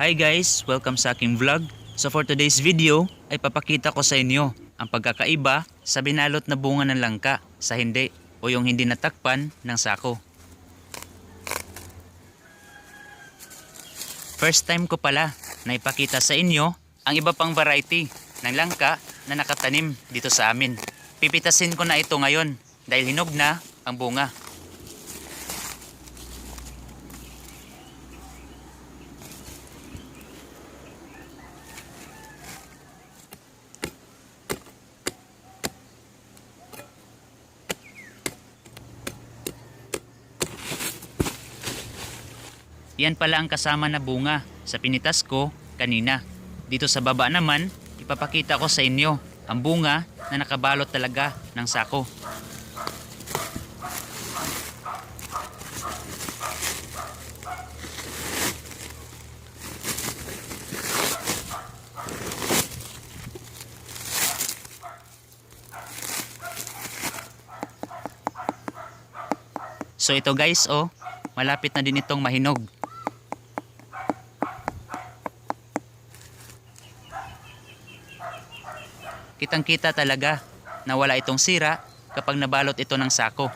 Hi guys! Welcome sa aking vlog. So for today's video ay papakita ko sa inyo ang pagkakaiba sa binalot na bunga ng langka sa hindi o yung hindi natakpan ng sako. First time ko pala na ipakita sa inyo ang iba pang variety ng langka na nakatanim dito sa amin. Pipitasin ko na ito ngayon dahil hinog na ang bunga. Yan pala ang kasama na bunga sa pinitas ko kanina. Dito sa baba naman, ipapakita ko sa inyo ang bunga na nakabalot talaga ng sako. So ito guys, oh, malapit na din itong mahinog. Kitang kita talaga na wala itong sira kapag nabalot ito ng sako.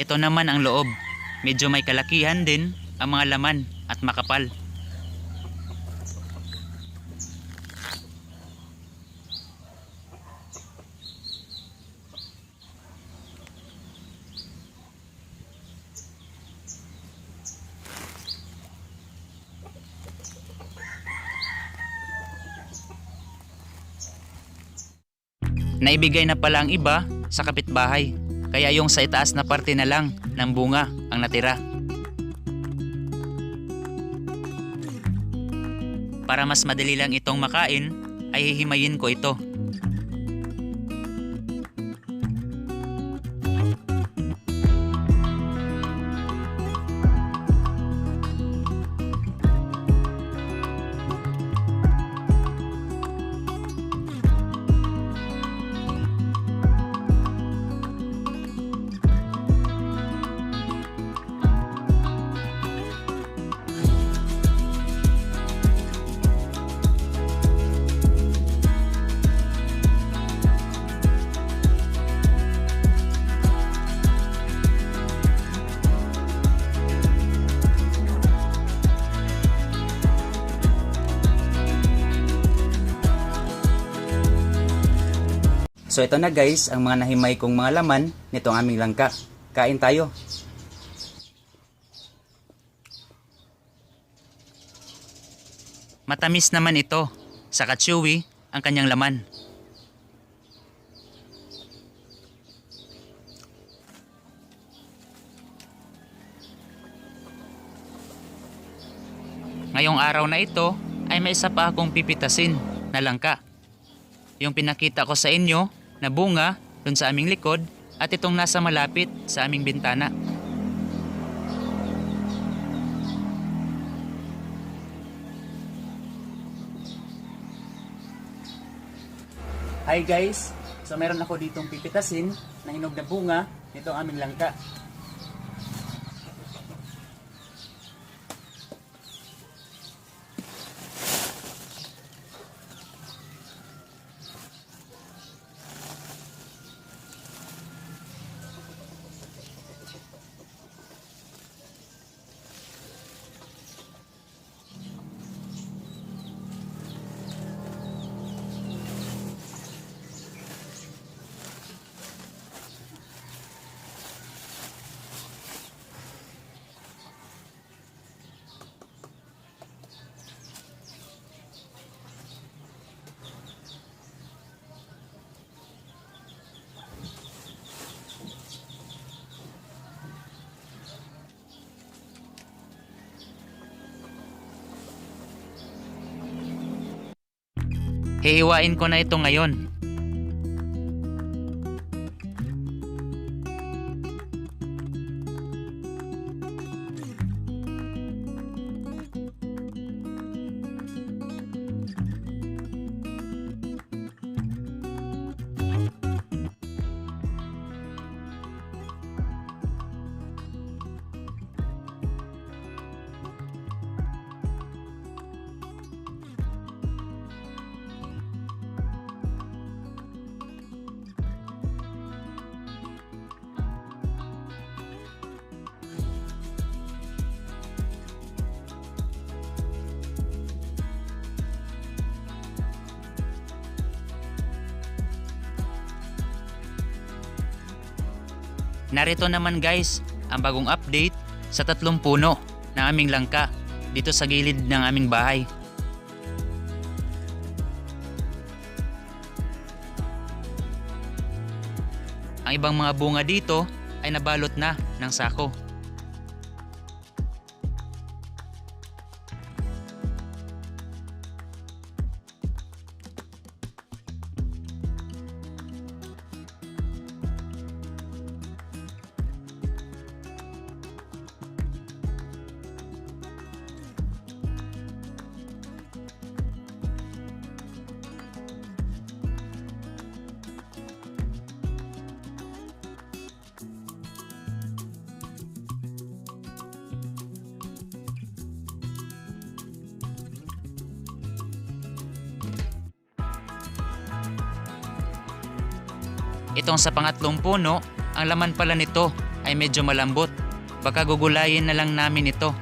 Ito naman ang loob. Medyo may kalakihan din ang mga laman at makapal. Naibigay na pala ang iba sa kapitbahay. Kaya yung sa itaas na parte na lang ng bunga ang natira. Para mas madali lang itong makain, ay hihimayin ko ito. So ito na guys, ang mga nahimay kong mga laman nitong aming langka. Kain tayo. Matamis naman ito. Saka chewy ang kanyang laman. Ngayong araw na ito ay may isa pa akong pipitasin na langka. Yung pinakita ko sa inyo na bunga dun sa aming likod at itong nasa malapit sa aming bintana. Hi guys! So meron ako ditong pipitasin na hinog na bunga nito aming langka. Hihiwain ko na ito ngayon. Narito naman guys ang bagong update sa tatlong puno ng aming langka dito sa gilid ng aming bahay. Ang ibang mga bunga dito ay nabalot na ng sako. Itong sa pangatlong puno, ang laman pala nito ay medyo malambot. Baka gugulayin na lang namin ito.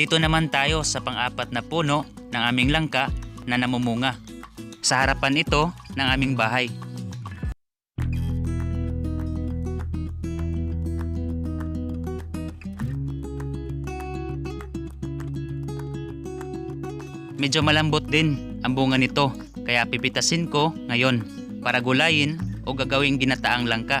Dito naman tayo sa pang-apat na puno ng aming langka na namumunga. Sa harapan ito ng aming bahay. Medyo malambot din ang bunga nito kaya pipitasin ko ngayon para gulayin o gagawing ginataang langka.